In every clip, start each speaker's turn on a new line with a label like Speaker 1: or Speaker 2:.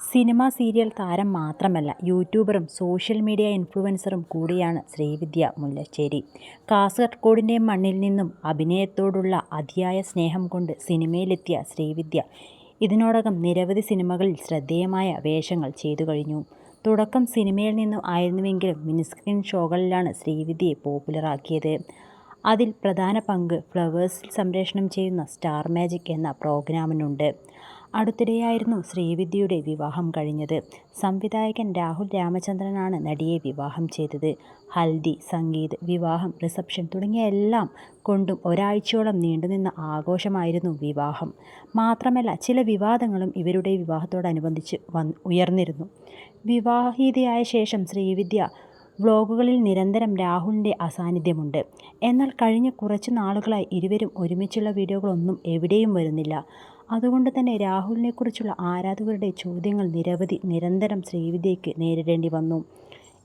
Speaker 1: Cinema serial താരം മാത്രമല്ല യൂട്യൂബറും social media ഇൻഫ്ലുവൻസറും കൂടിയാണ് ശ്രീവിദ്യ മുല്ലശ്ശേരി. കാസർഗോഡിന്റെ മണ്ണിൽ നിന്നും അഭിനയത്തോടുള്ള അതിയായ സ്നേഹം കൊണ്ട് സിനിമയിലെത്തിയ ശ്രീവിദ്യ ഇതിനോടകം നിരവധി സിനിമകളിൽ ശ്രദ്ധേയമായ വേഷങ്ങൾ ചെയ്തു കഴിഞ്ഞു. തുടക്കം സിനിമയിൽ നിന്നും ആയിരുന്നുവെങ്കിലും മിനിസ്ക്രീൻ ഷോകളിലാണ് ശ്രീവിദ്യയെ പോപ്പുലറാക്കിയത്. അതിൽ പ്രധാന പങ്ക് ഫ്ലവേഴ്സിൽ സംപ്രേഷണം ചെയ്യുന്ന സ്റ്റാർ മാജിക് എന്ന പ്രോഗ്രാമിനുണ്ട്. അടുത്തിടെയായിരുന്നു ശ്രീവിദ്യയുടെ വിവാഹം കഴിഞ്ഞത്. സംവിധായകൻ രാഹുൽ രാമചന്ദ്രനാണ് നടിയെ വിവാഹം ചെയ്തത്. ഹൽദി സംഗീത് വിവാഹം റിസപ്ഷൻ തുടങ്ങിയ എല്ലാം കൊണ്ടും ഒരാഴ്ചയോളം നീണ്ടുനിന്ന ആഘോഷമായിരുന്നു വിവാഹം. മാത്രമല്ല ചില വിവാദങ്ങളും ഇവരുടെ വിവാഹത്തോടനുബന്ധിച്ച് വന്ന് ഉയർന്നിരുന്നു. വിവാഹിതയായ ശേഷം ശ്രീവിദ്യ വ്ളോഗുകളിൽ നിരന്തരം രാഹുലിന്റെ അസാന്നിധ്യമുണ്ട്. എന്നാൽ കഴിഞ്ഞ കുറച്ച് നാളുകളായി ഇരുവരും ഒരുമിച്ചുള്ള വീഡിയോകളൊന്നും എവിടെയും വരുന്നില്ല. അതുകൊണ്ട് തന്നെ രാഹുലിനെക്കുറിച്ചുള്ള ആരാധകരുടെ ചോദ്യങ്ങൾ നിരവധി നിരന്തരം ശ്രീവിദ്യയ്ക്ക് നേരിടേണ്ടി വന്നു.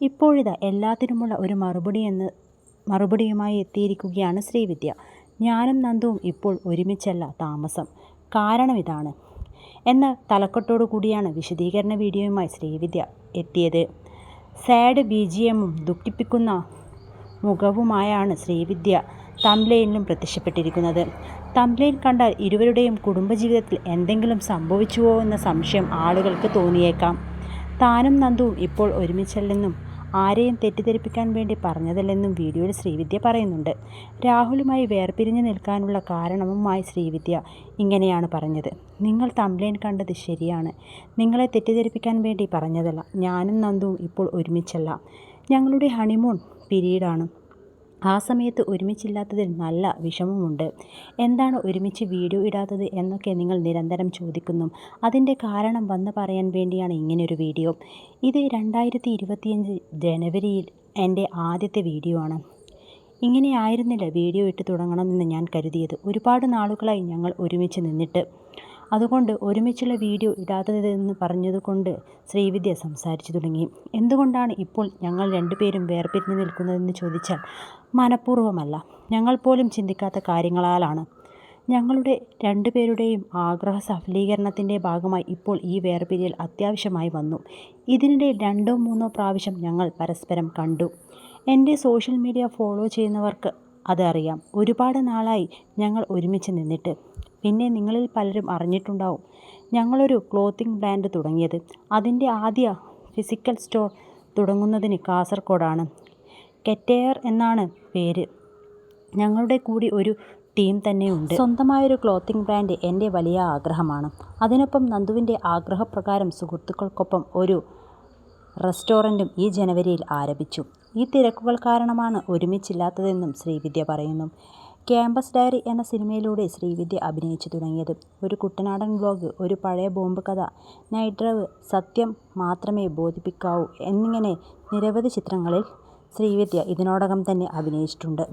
Speaker 1: ഇപ്പോഴിതാ എല്ലാത്തിനുമുള്ള ഒരു മറുപടി എന്ന് മറുപടിയുമായി എത്തിയിരിക്കുകയാണ് ശ്രീവിദ്യ. ഞാനും നന്ദുവും ഇപ്പോൾ ഒരുമിച്ചല്ല താമസം. കാരണം ഇതാണ്. എന്ന തലക്കെട്ടോടു കൂടിയാണ് വിശദീകരണ വീഡിയോയുമായി ശ്രീവിദ്യ എത്തിയത്. സാഡ് ബി ജി എമ്മും ദുഃഖിപ്പിക്കുന്ന മുഖവുമായാണ് ശ്രീവിദ്യ തംലൈനിലും പ്രത്യക്ഷപ്പെട്ടിരിക്കുന്നത്. തംലൈൻ കണ്ടാൽ ഇരുവരുടെയും കുടുംബജീവിതത്തിൽ എന്തെങ്കിലും സംഭവിച്ചുവോ എന്ന സംശയം ആളുകൾക്ക് തോന്നിയേക്കാം. താനും നന്ദുവും ഇപ്പോൾ ഒരുമിച്ചല്ലെന്നും ആരെയും തെറ്റിദ്ധരിപ്പിക്കാൻ വേണ്ടി പറഞ്ഞതല്ലെന്നും വീഡിയോയിൽ ശ്രീവിദ്യ പറയുന്നുണ്ട്. രാഹുലുമായി വേർപിരിഞ്ഞു നിൽക്കാനുള്ള കാരണവുമായി ശ്രീവിദ്യ ഇങ്ങനെയാണ് പറഞ്ഞത്. നിങ്ങൾ തംബ്ലൈൻ കണ്ടത് ശരിയാണ്. നിങ്ങളെ തെറ്റിദ്ധരിപ്പിക്കാൻ വേണ്ടി പറഞ്ഞതല്ല. ഞാനും നന്ദുവും ഇപ്പോൾ ഒരുമിച്ചല്ല. ഞങ്ങളുടെ ഹണിമൂൺ പീരീഡാണ്. ആ സമയത്ത് ഒരുമിച്ചില്ലാത്തതിൽ നല്ല വിഷമമുണ്ട്. എന്താണ് ഒരുമിച്ച് വീഡിയോ ഇടാത്തത് എന്നൊക്കെ നിങ്ങൾ നിരന്തരം ചോദിക്കുന്നു. അതിന്റെ കാരണം വന്ന് പറയാൻ വേണ്ടിയാണ് ഇങ്ങനൊരു വീഡിയോ. ഇത് രണ്ടായിരത്തി ഇരുപത്തിയഞ്ച് ജനുവരിയിൽ എന്റെ ആദ്യത്തെ വീഡിയോ ആണ്. ഇങ്ങനെയായിരുന്നില്ല വീഡിയോ ഇട്ട് തുടങ്ങണമെന്ന് ഞാൻ കരുതിയത്. ഒരുപാട് നാളുകളായി ഞങ്ങൾ ഒരുമിച്ച് നിന്നിട്ട് അതുകൊണ്ട് ഒരുമിച്ചുള്ള വീഡിയോ ഇടാത്തതെന്ന് പറഞ്ഞതുകൊണ്ട് ശ്രീവിദ്യ സംസാരിച്ചു തുടങ്ങി. എന്തുകൊണ്ടാണ് ഇപ്പോൾ ഞങ്ങൾ രണ്ടുപേരും വേർപിരിഞ്ഞു നിൽക്കുന്നതെന്ന് ചോദിച്ചാൽ മനഃപൂർവമല്ല. ഞങ്ങൾ പോലും ചിന്തിക്കാത്ത കാര്യങ്ങളാലാണ്. ഞങ്ങളുടെ രണ്ടുപേരുടെയും ആഗ്രഹ സഫലീകരണത്തിന്റെ ഭാഗമായി ഇപ്പോൾ ഈ വേർപിരിയൽ അത്യാവശ്യമായി വന്നു. ഇതിനിടെ രണ്ടോ മൂന്നോ പ്രാവശ്യം ഞങ്ങൾ പരസ്പരം കണ്ടു. എന്റെ സോഷ്യൽ മീഡിയ ഫോളോ ചെയ്യുന്നവർക്ക് അതറിയാം. ഒരുപാട് നാളായി ഞങ്ങൾ ഒരുമിച്ച് നിന്നിട്ട് പിന്നെ നിങ്ങളിൽ പലരും അറിഞ്ഞിട്ടുണ്ടാവും. ഞങ്ങളൊരു ക്ലോത്തിങ് ബ്രാൻഡ് തുടങ്ങിയത്. അതിന്റെ ആദ്യ ഫിസിക്കൽ സ്റ്റോർ തുടങ്ങുന്നതിന് കാസർഗോഡാണ്. കെറ്റയർ എന്നാണ് പേര്. ഞങ്ങളുടെ കൂടി ഒരു ടീം തന്നെയുണ്ട് സ്വന്തമായൊരു ക്ലോത്തിങ് ബ്രാൻഡ് എന്റെ വലിയ ആഗ്രഹമാണ്. അതിനൊപ്പം നന്ദുവിന്റെ ആഗ്രഹപ്രകാരം സുഹൃത്തുക്കൾക്കൊപ്പം ഒരു റെസ്റ്റോറന്റും ഈ ജനുവരിയിൽ ആരംഭിച്ചു. ഈ തിരക്കുകൾ കാരണമാണ് ഒരുമിച്ചില്ലാത്തതെന്നും ശ്രീവിദ്യ പറയുന്നു. ക്യാമ്പസ് ഡയറി എന്ന സിനിമയിലൂടെ ശ്രീവിദ്യ അഭിനയിച്ചു തുടങ്ങിയത്. ഒരു കുട്ടനാടൻ വ്ലോഗ് ഒരു പഴയ ബോംബ് കഥ നൈറ്റ് ഡ്രൈവ് സത്യം മാത്രമേ ബോധിപ്പിക്കാവൂ എന്നിങ്ങനെ നിരവധി ചിത്രങ്ങളിൽ ശ്രീവിദ്യ ഇതിനോടകം തന്നെ അഭിനയിച്ചിട്ടുണ്ട്.